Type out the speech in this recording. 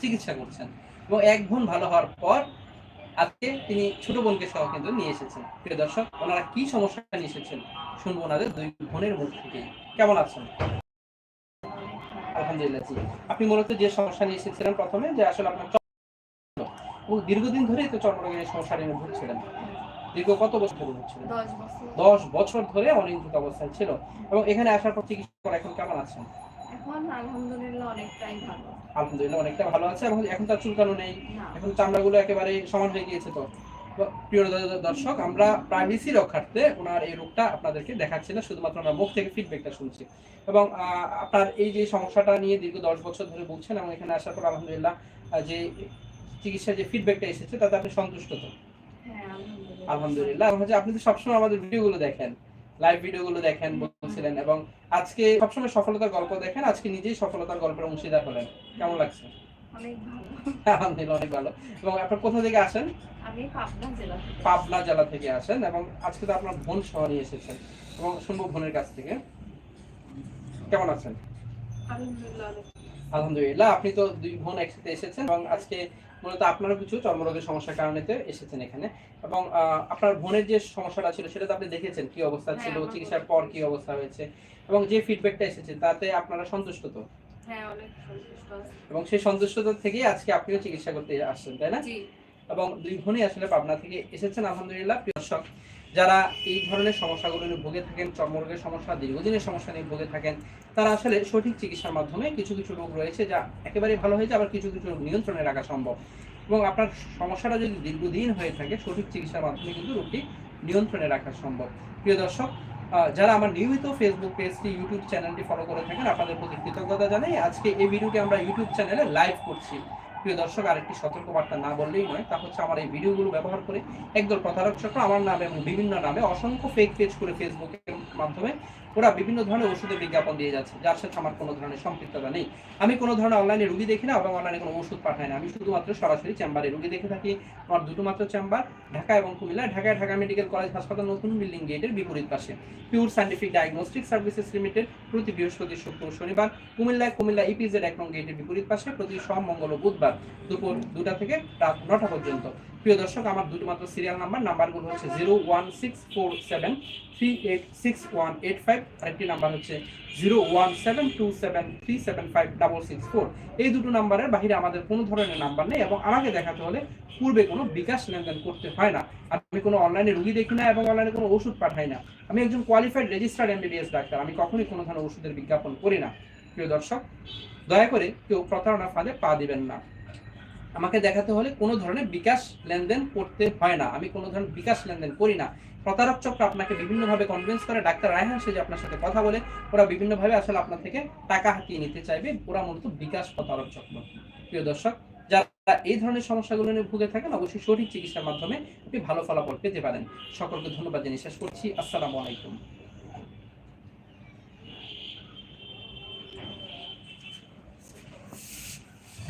চিকিৎসা করছেন। এবং এক বোন ভালো হওয়ার পর আজকে তিনি ছোট বোনকে সহ কিন্তু নিয়ে এসেছেন। প্রিয় দর্শক ওনারা কি সমস্যা নিয়ে এসেছেন শুনব ওনাদের দুই বোনের মুখ থেকে। কেমন আছেন? আলহামদুলিল্লাহ জি। আপনি মূলত যে সমস্যা নিয়ে এসেছিলেন প্রথমে যে আসলে আপনার এবং দীর্ঘদিন ধরেই তো চর্মরোগের সমস্যা নিয়ে ভুগছিলেন। দীর্ঘ কত বছর ধরে ভুগছিলেন? দশ বছর। ধরে অনিয়ন্ত্রিত অবস্থায় ছিল। এবং এখানে আসার পর চিকিৎসা করে এখন কেমন আছেন? এখন আলহামদুলিল্লাহ অনেকটাই ভালো। আলহামদুলিল্লাহ অনেকটা ভালো আছে এবং এখন তার চুলকানো নেই। এখন চামড়াগুলো একেবারে সমান হয়ে গিয়েছে তো। প্রিয় দর্শক আমরা প্রাইভেসি রক্ষার্থে ওনার এই রোগটা আপনাদেরকে দেখাচ্ছি না শুধুমাত্র আমরা মুখ থেকে ফিডব্যাকটা শুনছি। এবং আপনার এই যে সমস্যাটা নিয়ে দীর্ঘ দশ বছর ধরে ভুগছেন এবং এখানে আসার পর আলহামদুলিল্লাহ যে চিকিৎসার যে ফিডব্যাকটা এসেছে তাতে আপনি সন্তুষ্ট তো? হ্যাঁ আলহামদুলিল্লাহ। আলহামদুলিল্লাহ। এবং হচ্ছে আপনি তো সবসময় আমাদের ভিডিওগুলো দেখেন। লাইভ ভিডিওগুলো দেখেন বলছিলেন। এবং আজকে সবসময় সফলতার গল্প দেখেন আজকে নিজেই সফলতার গল্পের অংশীদার হলেন। কেমন লাগছে? অনেক আলহামদুলিল্লাহ অনেক ভালো। এবং আপনার কোথা থেকে আসেন? আমি পাবনা জেলা থেকে। পাবনা জেলা থেকে আসেন এবং আজকে তো আপনার বোন শহরে এসেছেন। এবং শুনব বোনের কাছ থেকে। কেমন আছেন? আলহামদুলিল্লাহ আপনি তো দুই বোন একসাথে এসেছেন এবং আজকে মূলত আপনারও কিছু চর্মরোগের সমস্যার কারণে এসেছেন এখানে। এবং আপনার বোনের যে সমস্যাটা ছিল সেটা তো আপনি দেখেছেন কি অবস্থা ছিল হ্যাঁ, চিকিৎসার পর কি অবস্থা হয়েছে এবং যে ফিডব্যাকটা এসেছে তাতে আপনারা সন্তুষ্ট তো? হ্যাঁ। এবং সেই সন্তুষ্টতা থেকেই আজকে আপনিও চিকিৎসা করতে আসছেন তাই না? এবং দুই বোনই আসলে পাবনা থেকে এসেছেন আলহামদুলিল্লাহ প্রিয় দর্শক। যারা এই ধরনের সমস্যাগুলো নিয়ে ভুগে থাকেন, চর্মরোগের সমস্যা, দীর্ঘদিনের সমস্যা নিয়ে ভুগে থাকেন, তারা আসলে সঠিক চিকিৎসার মাধ্যমে কিছু কিছু রোগ রয়েছে যা একেবারে ভালো হয়েছে, আবার কিছু কিছু রোগ নিয়ন্ত্রণে রাখা সম্ভব। এবং আপনার সমস্যাটা যদি দীর্ঘদিন হয়ে থাকে, সঠিক চিকিৎসার মাধ্যমে কিন্তু রোগটি নিয়ন্ত্রণে রাখা সম্ভব। প্রিয় দর্শক যারা আমার নিয়মিত ফেসবুক পেজটি ইউটিউব চ্যানেলটি ফলো করে থাকেন, আপনাদের প্রতি কৃতজ্ঞতা জানাই। আজকে এই ভিডিওটি আমরা ইউটিউব চ্যানেলে লাইভ করছি। প্রিয় দর্শক, আরেকটি সতর্কবার্তা না বললেই নয়, তা হচ্ছে আমার এই ভিডিওগুলো ব্যবহার করে একদল প্রতারক চক্র আমার নামে এবং বিভিন্ন নামে অসংখ্য ফেক পেজ করে ফেসবুকের মাধ্যমে ওরা বিভিন্ন ধরনের ওষুধের বিজ্ঞাপন দিয়ে যাচ্ছে। যার সাথে আমার কোনো ধরনের সম্পৃক্ততা নেই। আমি কোনো ধরনের অনলাইনে রুগী দেখি না এবং অনলাইনে কোনো ওষুধ পাঠাই না। আমি শুধুমাত্র সরাসরি চেম্বারে রুগী দেখে থাকি। আমার দুটো মাত্র চেম্বার, ঢাকা এবং কুমিল্লা। ঢাকায় ঢাকা মেডিকেল কলেজ হাসপাতাল, নতুন বিল্ডিং গেটের বিপরীত পাশে। Pure scientific diagnostic services limited প্রতি বৃহস্পতি, শুক্র, শনিবার কুমিল্লায় কুমিল্লা ইপিজেড এক নং গেটের বিপরীত পাশে প্রতি সোম, মঙ্গল ও বুধবার দুপুর দুটা থেকে রাত নটা পর্যন্ত। প্রিয় দর্শক, আমার দুটো মাত্র সিরিয়াল নাম্বার নাম্বারগুলো হচ্ছে zero one six four seven three eight six one eight five আরেকটি নাম্বার হচ্ছে zero one seven two seven three seven five double six four এই দুটো নাম্বারের বাইরে আমাদের কোনো ধরনের নাম্বার নেই এবং আমাকে দেখাতে হলে পূর্বে কোনো বিকাশ লেনদেন করতে হয় না। আমি কোনো অনলাইনে রুগী দেখি না এবং অনলাইনে কোনো ওষুধ পাঠাই না। আমি একজন কোয়ালিফাইড রেজিস্টার্ড এমবিবিএস ডাক্তার, আমি কখনোই কোনো ধরনের ওষুধের বিজ্ঞাপন করি না। প্রিয় দর্শক, দয়া করে কেউ প্রতারণা ফাঁদে পা দিবেন না। আমাকে দেখাতে হলে কোনো ধরনের বিকাশ লেনদেন করতে হয় না। আমি কোনো ধরনের বিকাশ লেনদেন করি না। প্রতারক চক্র আপনাকে বিভিন্নভাবে কনভিন্স করে। ডাক্তার রায়হান সে যে আপনার সাথে কথা বলে, ওরা বিভিন্নভাবে আসলে আপনার থেকে টাকা হাতিয়ে নিতে চাইবে। ওরা মূলত বিকাশ প্রতারক চক্র। প্রিয় দর্শক, যারা এই ধরনের সমস্যাগুলো নিয়ে ভুগে থাকেন, অবশ্যই সঠিক চিকিৎসার মাধ্যমে আপনি ভালো ফলাফল পেতে পারেন। সকলকে ধন্যবাদ জানিয়ে শেষ করছি। আসসালামু আলাইকুম।